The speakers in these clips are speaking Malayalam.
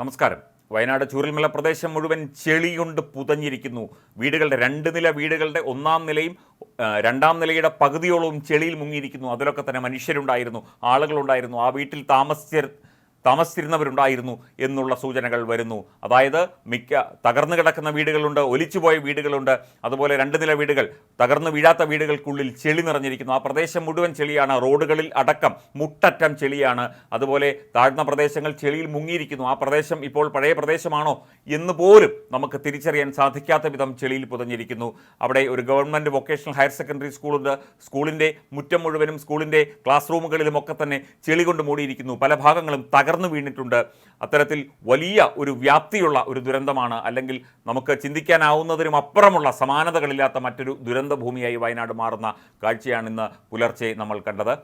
നമസ്കാരം. വയനാട് ചൂരൽമല പ്രദേശം മുഴുവൻ ചെളി കൊണ്ട് പുതഞ്ഞിരിക്കുന്നു. വീടുകളുടെ രണ്ട് നില വീടുകളുടെ ഒന്നാം നിലയും രണ്ടാം നിലയുടെ പകുതിയോളവും ചെളിയിൽ മുങ്ങിയിരിക്കുന്നു. അതിലൊക്കെ തന്നെ മനുഷ്യരുണ്ടായിരുന്നു ആളുകളുണ്ടായിരുന്നു. ആ വീട്ടിൽ താമസിച്ച താമസിച്ചിരുന്നവരുണ്ടായിരുന്നു എന്നുള്ള സൂചനകൾ വരുന്നു. അതായത് മിക്ക തകർന്നു കിടക്കുന്ന വീടുകളുണ്ട് ഒലിച്ചുപോയ വീടുകളുണ്ട് അതുപോലെ രണ്ട് നില വീടുകൾ തകർന്നു വീഴാത്ത വീടുകൾക്കുള്ളിൽ ചെളി നിറഞ്ഞിരിക്കുന്നു. ആ പ്രദേശം മുഴുവൻ ചെളിയാണ്. റോഡുകളിൽ അടക്കം മുട്ടറ്റം ചെളിയാണ്. അതുപോലെ താഴ്ന്ന പ്രദേശങ്ങൾ ചെളിയിൽ മുങ്ങിയിരിക്കുന്നു. ആ പ്രദേശം ഇപ്പോൾ പഴയ പ്രദേശമാണോ എന്ന് പോലും നമുക്ക് തിരിച്ചറിയാൻ സാധിക്കാത്ത വിധം ചെളിയിൽ പുതഞ്ഞിരിക്കുന്നു. അവിടെ ഒരു ഗവൺമെന്റ് വൊക്കേഷണൽ ഹയർ സെക്കൻഡറി സ്കൂളുണ്ട്. സ്കൂളിന്റെ മുറ്റം മുഴുവനും സ്കൂളിന്റെ ക്ലാസ് റൂമുകളിലും ഒക്കെ തന്നെ ചെളി കൊണ്ട് മൂടിയിരിക്കുന്നു. പല ഭാഗങ്ങളും തകർന്നു വീണിട്ടുണ്ട്. അത്തരത്തിൽ വലിയ ഒരു വ്യാപ്തിയുള്ള ഒരു ദുരന്തമാണ് അല്ലെങ്കിൽ നമുക്ക് ചിന്തിക്കാനാവുന്നതിനും അപ്പുറമുള്ള സമാനതകളില്ലാത്ത മറ്റൊരു ദുരന്ത ഭൂമിയായി വയനാട് മാറുന്ന കാഴ്ചയാണ് ഇന്ന് പുലർച്ചെ നമ്മൾ കണ്ടത്.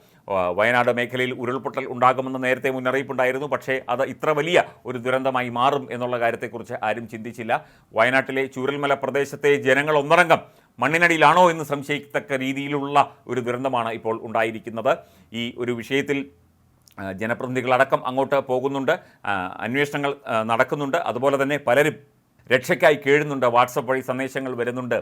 വയനാട് മേഖലയിൽ ഉരുൾപൊട്ടൽ ഉണ്ടാകുമെന്ന് നേരത്തെ മുന്നറിയിപ്പുണ്ടായിരുന്നു. പക്ഷേ അത് ഇത്ര വലിയ ഒരു ദുരന്തമായി മാറും എന്നുള്ള കാര്യത്തെക്കുറിച്ച് ആരും ചിന്തിച്ചില്ല. വയനാട്ടിലെ ചൂരൽമല പ്രദേശത്തെ ജനങ്ങൾ ഒന്നടങ്കം മണ്ണിനടിയിലാണോ എന്ന് സംശയിക്കത്തക്ക രീതിയിലുള്ള ഒരു ദുരന്തമാണ് ഇപ്പോൾ ഉണ്ടായിരിക്കുന്നത്. ഈ ഒരു വിഷയത്തിൽ ജനപ്രതിനിധികളടക്കം അങ്ങോട്ട് പോകുന്നുണ്ട്. അന്വേഷണങ്ങൾ നടക്കുന്നുണ്ട്. അതുപോലെ തന്നെ പലരും രക്ഷയ്ക്കായി കേഴുന്നുണ്ട്. വാട്സപ്പ് വഴി സന്ദേശങ്ങൾ വരുന്നുണ്ട്.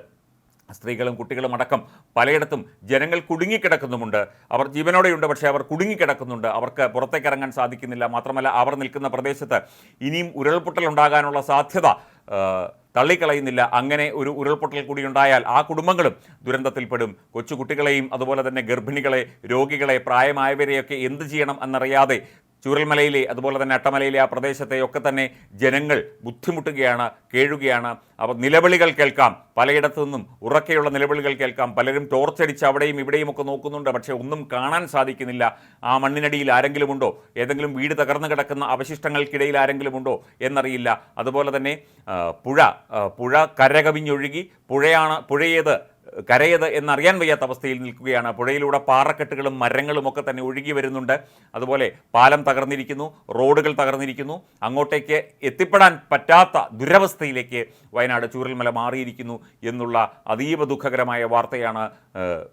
സ്ത്രീകളും കുട്ടികളും അടക്കം പലയിടത്തും ജനങ്ങൾ കുടുങ്ങിക്കിടക്കുന്നുമുണ്ട്. അവർ ജീവനോടെയുണ്ട് പക്ഷേ അവർ കുടുങ്ങിക്കിടക്കുന്നുണ്ട്. അവർക്ക് പുറത്തേക്ക് ഇറങ്ങാൻ സാധിക്കുന്നില്ല. മാത്രമല്ല അവർ നിൽക്കുന്ന പ്രദേശത്ത് ഇനിയും ഉരുൾപൊട്ടൽ ഉണ്ടാകാനുള്ള സാധ്യത തള്ളിക്കളയുന്നില്ല. അങ്ങനെ ഒരു ഉരുൾപൊട്ടൽ കൂടി ഉണ്ടായാൽ ആ കുടുംബങ്ങളും ദുരന്തത്തിൽപ്പെടും. കൊച്ചുകുട്ടികളെയും അതുപോലെ തന്നെ ഗർഭിണികളെ രോഗികളെ പ്രായമായവരെയൊക്കെ എന്ത് ചെയ്യണം എന്നറിയാതെ ചൂരൽമലയിലെ അതുപോലെ തന്നെ അട്ടമലയിലെ ആ പ്രദേശത്തെയൊക്കെ തന്നെ ജനങ്ങൾ ബുദ്ധിമുട്ടുകയാണ് കേഴുകയാണ്. അവ നിലവിളികൾ കേൾക്കാം. പലയിടത്തു നിന്നും ഉറക്കെയുള്ള നിലവിളികൾ കേൾക്കാം. പലരും ടോർച്ചടിച്ച് അവിടെയും ഇവിടെയും ഒക്കെ നോക്കുന്നുണ്ട്. പക്ഷേ ഒന്നും കാണാൻ സാധിക്കുന്നില്ല. ആ മണ്ണിനടിയിൽ ആരെങ്കിലും ഉണ്ടോ? ഏതെങ്കിലും വീട് തകർന്നു കിടക്കുന്ന അവശിഷ്ടങ്ങൾക്കിടയിൽ ആരെങ്കിലും ഉണ്ടോ എന്നറിയില്ല. അതുപോലെ തന്നെ പുഴ പുഴ കരകവിഞ്ഞൊഴുകി പുഴയാണ് പുഴയേത് കരയത് എന്നറിയാൻ വയ്യാത്ത അവസ്ഥയിൽ നിൽക്കുകയാണ്. പുഴയിലൂടെ പാറക്കെട്ടുകളും മരങ്ങളും ഒക്കെ തന്നെ ഒഴുകി വരുന്നുണ്ട്. അതുപോലെ പാലം തകർന്നിരിക്കുന്നു റോഡുകൾ തകർന്നിരിക്കുന്നു. അങ്ങോട്ടേക്ക് എത്തിപ്പെടാൻ പറ്റാത്ത ദുരവസ്ഥയിലേക്ക് വയനാട് ചൂരൽമല മാറിയിരിക്കുന്നു എന്നുള്ള അതീവ ദുഃഖകരമായ വാർത്തയാണ്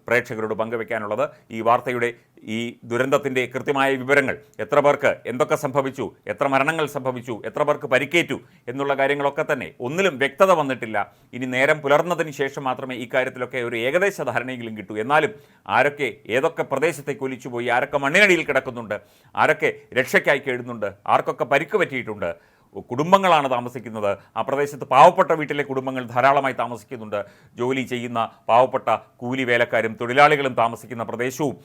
പ്രേക്ഷകരോട് പങ്കുവെക്കാനുള്ളത്. ഈ വാർത്തയുടെ ഈ ദുരന്തത്തിന്റെ കൃത്യമായ വിവരങ്ങൾ എത്ര പേർക്ക് എന്തൊക്കെ സംഭവിച്ചു എത്ര മരണങ്ങൾ സംഭവിച്ചു എത്ര പേർക്ക് പരിക്കേറ്റു എന്നുള്ള കാര്യങ്ങളൊക്കെ തന്നെ ഒന്നിലും വ്യക്തത വന്നിട്ടില്ല. ഇനി നേരം പുലർന്നതിന് ശേഷം മാത്രമേ ഈ കാര്യത്തിലൊക്കെ ഒരു ഏകദേശ ധാരണയെങ്കിലും കിട്ടൂ. എന്നാലും ആരൊക്കെ ഏതൊക്കെ പ്രദേശത്തെ ഒലിച്ചു പോയി ആരൊക്കെ മണ്ണിനടിയിൽ കിടക്കുന്നുണ്ട് ആരൊക്കെ രക്ഷയ്ക്കായി കേടുന്നുണ്ട് ആർക്കൊക്കെ പരിക്ക് പറ്റിയിട്ടുണ്ട് കുടുംബങ്ങളാണ് താമസിക്കുന്നത്. ആ പ്രദേശത്ത് പാവപ്പെട്ട വീട്ടിലെ കുടുംബങ്ങൾ ധാരാളമായി താമസിക്കുന്നുണ്ട്. ജോലി ചെയ്യുന്ന പാവപ്പെട്ട കൂലി വേലക്കാരും തൊഴിലാളികളും താമസിക്കുന്ന പ്രദേശവും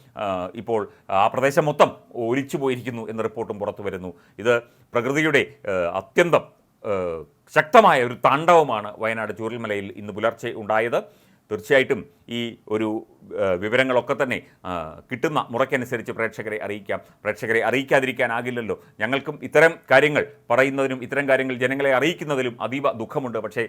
ഇപ്പോൾ ആ പ്രദേശം മൊത്തം ഒലിച്ചു പോയിരിക്കുന്നു എന്ന റിപ്പോർട്ടും പുറത്തു വരുന്നു. ഇത് പ്രകൃതിയുടെ അത്യന്തം ശക്തമായ ഒരു താണ്ഡവമാണ് വയനാട് ചൂരൽമലയിൽ ഇന്ന് പുലർച്ചെ ഉണ്ടായത്. തീർച്ചയായിട്ടും ഈ ഒരു വിവരങ്ങളൊക്കെ തന്നെ കിട്ടുന്ന മുറയ്ക്കനുസരിച്ച് പ്രേക്ഷകരെ അറിയിക്കാം. പ്രേക്ഷകരെ അറിയിക്കാതിരിക്കാനാകില്ലല്ലോ. ഞങ്ങൾക്കും ഇത്തരം കാര്യങ്ങൾ പറയുന്നതിനും ഇത്തരം കാര്യങ്ങൾ ജനങ്ങളെ അറിയിക്കുന്നതിലും അതീവ ദുഃഖമുണ്ട്. പക്ഷേ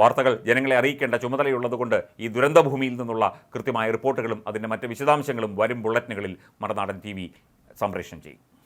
വാർത്തകൾ ജനങ്ങളെ അറിയിക്കേണ്ട ചുമതലയുള്ളതുകൊണ്ട് ഈ ദുരന്തഭൂമിയിൽ നിന്നുള്ള കൃത്യമായ റിപ്പോർട്ടുകളും അതിന്റെ മറ്റ് വിശദാംശങ്ങളും വരും ബുള്ളറ്റിനുകളിൽ മറുനാടൻ ടി വി സംപ്രേഷണം ചെയ്യും.